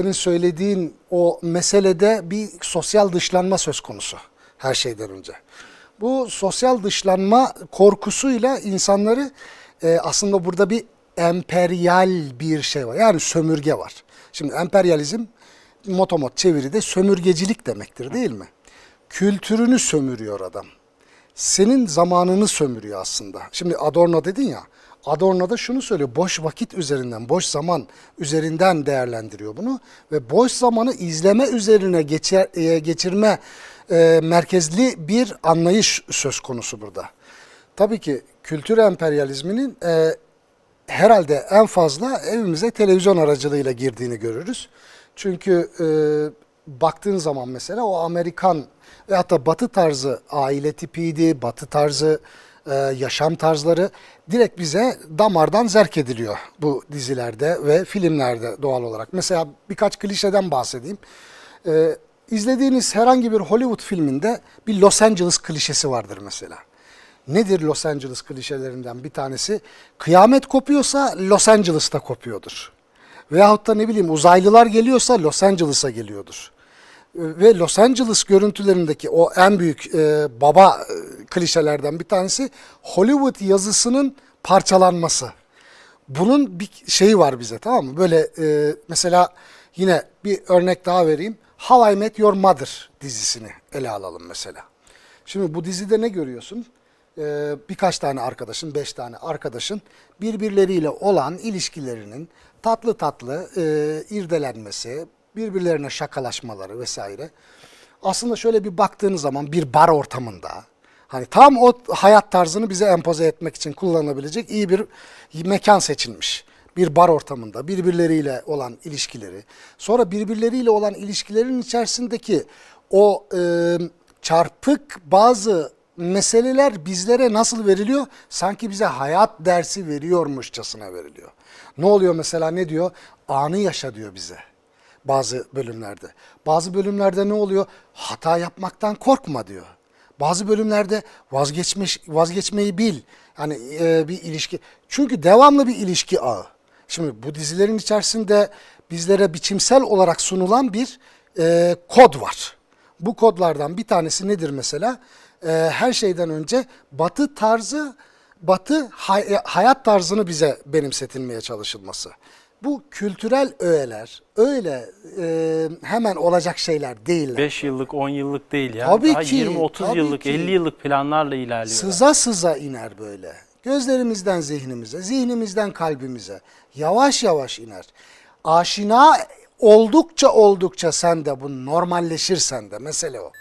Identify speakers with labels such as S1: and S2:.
S1: Senin söylediğin o meselede bir sosyal dışlanma söz konusu her şeyden önce. Bu sosyal dışlanma korkusuyla insanları e, aslında burada bir emperyal bir şey var. Yani sömürge var. Şimdi emperyalizm motomot çeviride sömürgecilik demektir değil mi? Kültürünü sömürüyor adam. Senin zamanını sömürüyor aslında. Şimdi Adorno dedin ya. Adorno da şunu söylüyor. Boş vakit üzerinden, boş zaman üzerinden değerlendiriyor bunu. Ve boş zamanı izleme üzerine geçer, e, geçirme e, merkezli bir anlayış söz konusu burada. Tabii ki kültür emperyalizminin e, herhalde en fazla evimize televizyon aracılığıyla girdiğini görürüz. Çünkü e, baktığın zaman mesela o Amerikan ve hatta batı tarzı aile tipiydi, batı tarzı e, yaşam tarzları direkt bize damardan zerk ediliyor bu dizilerde ve filmlerde doğal olarak. Mesela birkaç klişeden bahsedeyim. E, izlediğiniz herhangi bir Hollywood filminde bir Los Angeles klişesi vardır mesela. Nedir Los Angeles klişelerinden bir tanesi? Kıyamet kopuyorsa Los Angeles'ta kopuyordur. Veyahut da ne bileyim uzaylılar geliyorsa Los Angeles'a geliyordur. Ve Los Angeles görüntülerindeki o en büyük e, baba klişelerden bir tanesi Hollywood yazısının parçalanması. Bunun bir şeyi var bize tamam mı? Böyle e, mesela yine bir örnek daha vereyim. How I Met Your Mother dizisini ele alalım mesela. Şimdi bu dizide ne görüyorsun? Ee, birkaç tane arkadaşın, beş tane arkadaşın birbirleriyle olan ilişkilerinin tatlı tatlı e, irdelenmesi, birbirlerine şakalaşmaları vesaire. Aslında şöyle bir baktığınız zaman bir bar ortamında, hani tam o hayat tarzını bize empoze etmek için kullanılabilecek iyi bir mekan seçilmiş bir bar ortamında birbirleriyle olan ilişkileri, sonra birbirleriyle olan ilişkilerin içerisindeki o e, çarpık bazı meseleler bizlere nasıl veriliyor? Sanki bize hayat dersi veriyormuşçasına veriliyor. Ne oluyor mesela ne diyor? Anı yaşa diyor bize bazı bölümlerde. Bazı bölümlerde ne oluyor? Hata yapmaktan korkma diyor. Bazı bölümlerde vazgeçmiş, vazgeçmeyi bil. Yani e, bir ilişki. Çünkü devamlı bir ilişki ağı. Şimdi bu dizilerin içerisinde bizlere biçimsel olarak sunulan bir e, kod var. Bu kodlardan bir tanesi nedir mesela? E, her şeyden önce batı tarzı, batı hay- hayat tarzını bize benimsetilmeye çalışılması. Bu kültürel öğeler öyle e, hemen olacak şeyler değiller.
S2: 5 yıllık, 10 yıllık değil ya.
S1: Tabii
S2: Daha
S1: ki,
S2: 20-30
S1: tabii
S2: yıllık,
S1: ki.
S2: 50 yıllık planlarla ilerliyor.
S1: Sıza sıza iner böyle. Gözlerimizden zihnimize, zihnimizden kalbimize yavaş yavaş iner. Aşina oldukça oldukça sen de bu normalleşirsen de mesele o.